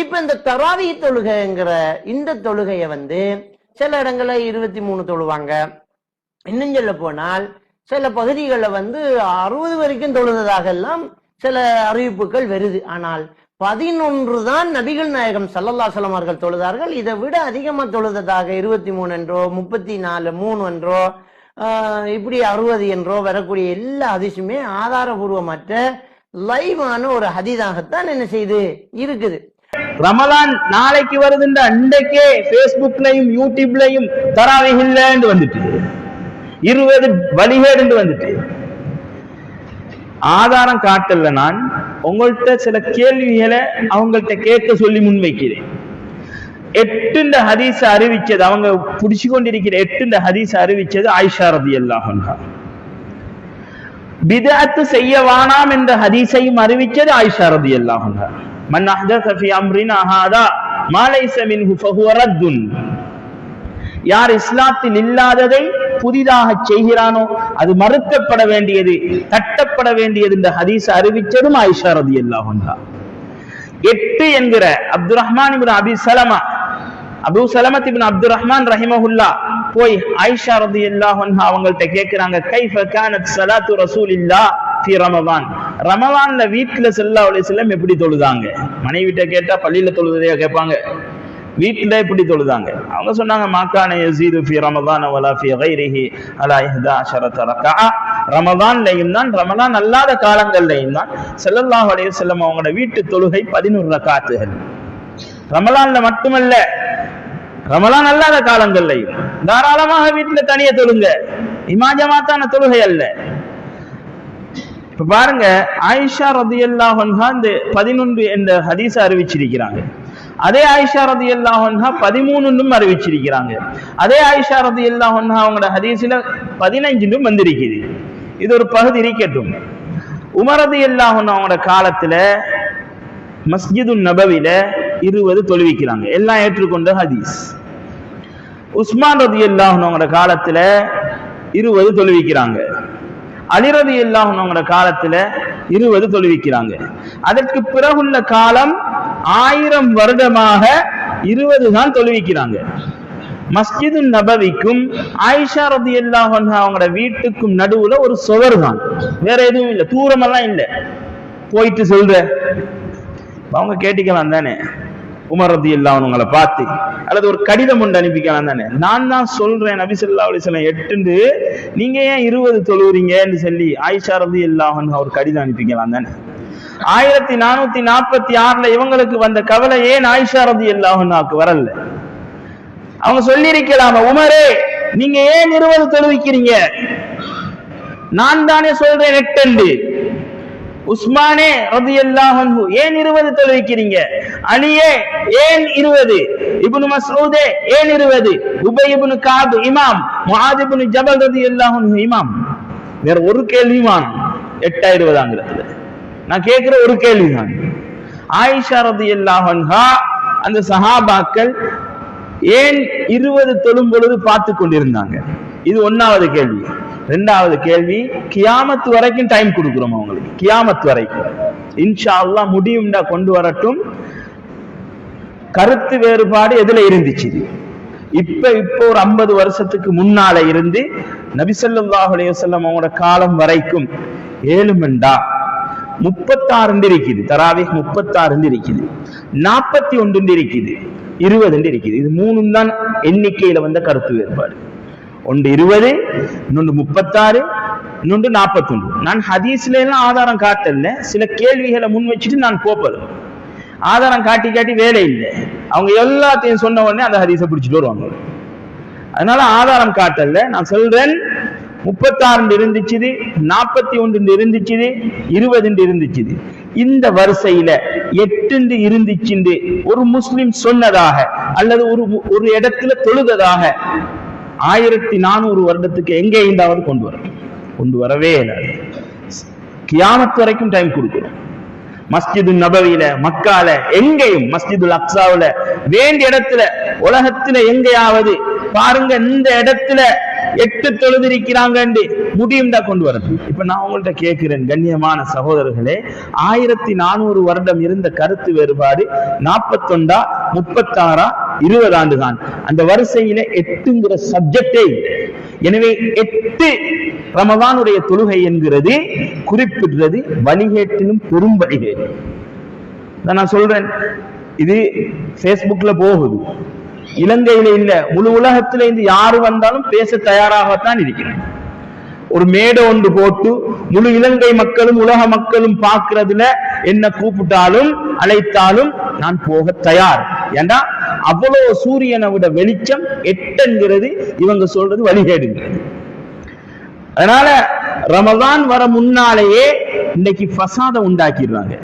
இப்ப இந்த தராவி தொழுகைங்கிற இந்த தொழுகைய வந்து சில இடங்கள்ல இருபத்தி மூணு தொழுவாங்க. இன்னும் சொல்ல போனால் சில பகுதிகளில் வந்து அறுபது வரைக்கும் தொழுததாக எல்லாம் சில அறிவிப்புகள் வருது. ஆனால் பதினொன்று தான் நபிகள் நாயகம் சல்லல்லா சலமார்கள் தொழுதார்கள். இதை விட அதிகமா தொழுததாக இருபத்தி மூணு என்றோ முப்பத்தி நாலு மூணு என்றோ இப்படி அறுபது என்றோ வரக்கூடிய எல்லா அதிசயமே ஆதாரபூர்வமற்ற லைவான ஒரு ஹதிதாகத்தான் என்ன செய்து இருக்குது. ரமலான் நாளைக்கு வருதுன்ற அன்றைக்கே பேஸ்புக்லயும் யூடியூப்லையும் தராவிகில்லன்னு வந்துட்டு. இருபது வழிகேடு வந்துட்டு. ஆதாரம் காட்டல நான் உங்கள்கிட்ட சில கேள்விகளை அவங்கள்ட்ட கேட்க சொல்லி முன்வைக்கிறேன். எட்டுண்ட ஹதீஸ் அறிவிச்சது அவங்க புடிச்சு கொண்டிருக்கிற எட்டுண்ட ஹதீஸ் அறிவிச்சது ஆயிஷா ரதி அல்லாஹா பிதஅத்து செய்ய வேணாம் என்ற ஹதீஸையும் அறிவிச்சது ஆயிஷா ரதி அல்லாஹா மன் அஹ்தஸ ஃபி அம்ரினா ஹாதா மா லைஸ மின்ஹு ஃபஹுவ யார் இஸ்லாத்தில் இல்லாததை புதிதாக செய்கிறானோ அது மறுக்கப்பட வேண்டியது தட்டப்பட வேண்டியது இந்த ஹதீஸ் அறிவிச்சதும் ஆயிஷா ரதி அல்லாஹா எட்டு என்கிற Abdul Rahman ibn Abi Salama Abu Salamat ibn Abdul Rahman ரஹிமஹுல்லா போய் ஆயிஷா ரதி அன்ஹா அவங்கள்ட்ட கேட்கிறாங்க கைஃப கானத் ரசூல் இல்லா ஃபி ரமவான். ரமலான்ல வீட்டுல செல்லா அலைஹி செல்லம் எப்படி தொழுதாங்க? மனைவிட்ட கேட்டா பள்ளியில தொழுததையா கேட்பாங்க. வீட்டுல எப்படி தொழுதாங்க? அவங்க சொன்னாங்க மாக்கான யசீது ஃபி ரமதான் வலா ஃபி கைரிஹி அலா இஹ்தா அஷரத ரக்அ ரமதான்லையும் தான் ரமதான் அல்லாத காலங்கள்லையும் தான் ஸல்லல்லாஹு அலைஹி வஸல்லம் அவங்களோட வீட்டு தொழுகை 11 ரக்காத்துகள். ரமலான்ல மட்டுமல்ல ரமலான் அல்லாத காலங்கள்லையும். தாராளமாக வீட்டுல தனியே தொழுங்க. இமாஜமாத்தான தொழுகை அல்ல. இப்ப பாருங்க ஆயிஷா ரதி அன்ஹா இந்த பதினொன்று என்ற ஹதீஸை அறிவிச்சிருக்கிறாங்க. அதே ஆயிஷா ரதி அல்லாஹன்ஹா பதிமூணுன்னும் அறிவிச்சிருக்கிறாங்க. அதே ஆயிஷா ரதி அல்லாஹன்ஹா அவங்களோட ஹதீஸ்ல பதினஞ்சுன்னும் வந்திருக்குது. இது ஒரு பகுதி இருக்கட்டும். உமரது அல்லாஹன் அவங்களோட காலத்துல மஸ்ஜிது நபவில இருபது தொழுவிக்கிறாங்க. எல்லாம் ஏற்றுக்கொண்ட ஹதீஸ். உஸ்மான் ரதி அல்லாஹனோட காலத்துல இருபது தொழுவிக்கிறாங்க. அலிரதி இல்லாமங்கிற காலத்துல இருபது தொழுவிக்கிறாங்க. அதற்கு பிறகுள்ள காலம் ஆயிரம் வருடமாக இருபது தான் தொழுவிக்கிறாங்க. மஸ்ஜிது நபவிக்கும் ஆயிஷா ரதி அவங்களோட வீட்டுக்கும் நடுவுல ஒரு சுவர் தான். வேற எதுவும் இல்லை தூரமெல்லாம் இல்லை. போயிட்டு சொல்ற. அவங்க கேட்டிக்கலாம் தானே. உமர் ரதி உங்களை பார்த்து. அல்லது ஒரு கடிதம் ஒன்று அனுப்பிக்கலாம் தானே. நான் தான் சொல்றேன் நபி சொல்லா அலிஸ்லாம் எட்டுண்டு நீங்க ஏன் இருபது தொழுவுறீங்கன்னு சொல்லி ஆயிஷா ரதி இல்லாமன் அவர் கடிதம் அனுப்பிக்கலாம் தானே? ஆயிரத்தி நானூத்தி நாற்பத்தி ஆறுல இவங்களுக்கு வந்த கவலை ஏன் ஆயிஷா ரதி அல்லாஹன்னாக்கு வரல? அவங்க சொல்லியிருக்கலாம உமரே நீங்க ஏன் இருபது தொழுவிக்கிறீங்க? நான் தானே சொல்றேன் எட்டு உஸ்மானே ரதி அல்லாஹு ஏன் இருபது தொழுவிக்கிறீங்க? அலியே ஏன் இருபது? இபுனு மசூதே ஏன் இருபது? உபை இபுனு காபு இமாம். முஆத் இபுனு ஜபல் ரதி அல்லாஹு இமாம். வேற ஒரு கேள்விமான் எட்டா இருபதாங்கிறதுல நான் கேட்கிற ஒரு கேள்விதான். ஆயிஷா ரதி அல்லாஹா அந்த சஹாபாக்கள் ஏன் இருபது தொழும் பொழுது பார்த்து கொண்டிருந்தாங்க? இது ஒன்னாவது கேள்வி. ரெண்டாவது கேள்வி கியாமத்து வரைக்கும் டைம் கொடுக்குறோம் அவங்களுக்கு கியாமத்து வரைக்கும். இன்ஷா அல்லா முடியும்டா கொண்டு வரட்டும். கருத்து வேறுபாடு எதுல இருந்துச்சு? இப்ப இப்ப ஒரு ஐம்பது வருஷத்துக்கு முன்னால இருந்து நபிசல்லாஹ் அலையம் அவங்களோட காலம் வரைக்கும் ஏழுமெண்டா முப்பத்தாறு இருக்குது. தராவி முப்பத்தாறு இருக்குது. நாற்பத்தி ஒன்று இருக்குது. இருபது இருக்குது. இது மூணும் தான் எண்ணிக்கையில வந்த கருத்து வேறுபாடு. ஒன்று இருபது இன்னொன்று முப்பத்தாறு இன்னொன்று நாற்பத்தொன்று. நான் ஹதீஸ்ல எல்லாம் ஆதாரம் காட்டல. சில கேள்விகளை முன் வச்சுட்டு நான் போப்பது ஆதாரம் காட்டி காட்டி வேலை இல்லை. அவங்க எல்லாத்தையும் சொன்ன உடனே அந்த ஹதீஸை பிடிச்சிட்டு வருவாங்க. அதனால ஆதாரம் காட்டல. நான் சொல்றேன் முப்பத்தாறு இருந்துச்சுது நாற்பத்தி ஒன்று இருந்துச்சுது இருபது இருந்துச்சுது. இந்த வரிசையில எட்டு இருந்துச்சு ஒரு முஸ்லிம் சொன்னதாக அல்லது ஒரு ஒரு இடத்துல தொழுததாக ஆயிரத்தி நானூறு வருடத்துக்கு எங்கே ஐந்தாவது கொண்டு வர? கொண்டு வரவே இல்லாது. கியாமத்து வரைக்கும் டைம் கொடுக்கணும். மஸ்ஜிது நபவியில மக்கால எங்கேயும் மஸ்ஜிது அக்சாவில வேண்டிய இடத்துல உலகத்துல எங்கேயாவது பாருங்க இந்த இடத்துல எட்டு தொழுதிருக்கிறாங்க முடியும் தான் கொண்டு வரணும். இப்ப நான் உங்கள்ட்ட கேட்கிறேன் கண்ணியமான சகோதரர்களே ஆயிரத்தி நானூறு வருடம் இருந்த கருத்து வேறுபாடு நாற்பத்தொண்டா முப்பத்தாறா இருபது ஆண்டு தான் அந்த வரிசையில எட்டுங்கிற சப்ஜெக்டே எனவே எட்டு ரமதானுடைய தொழுகை என்கிறது குறிப்பிடுறது வழிகேட்டிலும் பெரும் வழிகேடு நான் சொல்றேன். இது பேஸ்புக்ல போகுது. இலங்கையில இல்ல முழு உலகத்துல இருந்து யாரு வந்தாலும் பேச தயாராகத்தான் இருக்கிறேன். ஒரு மேடை ஒன்று போட்டு முழு இலங்கை மக்களும் உலக மக்களும் பார்க்கறதுல என்ன கூப்பிட்டாலும் அழைத்தாலும் நான் போக தயார். ஏண்டா? அவ்வளவு சூரியனை விட வெளிச்சம் எட்டுங்கிறது இவங்க சொல்றது வழிகேடுங்கிறது. அதனால ரமதான் வர முன்னாலேயே இன்னைக்கு ஃபசாத உண்டாக்கிடுறாங்க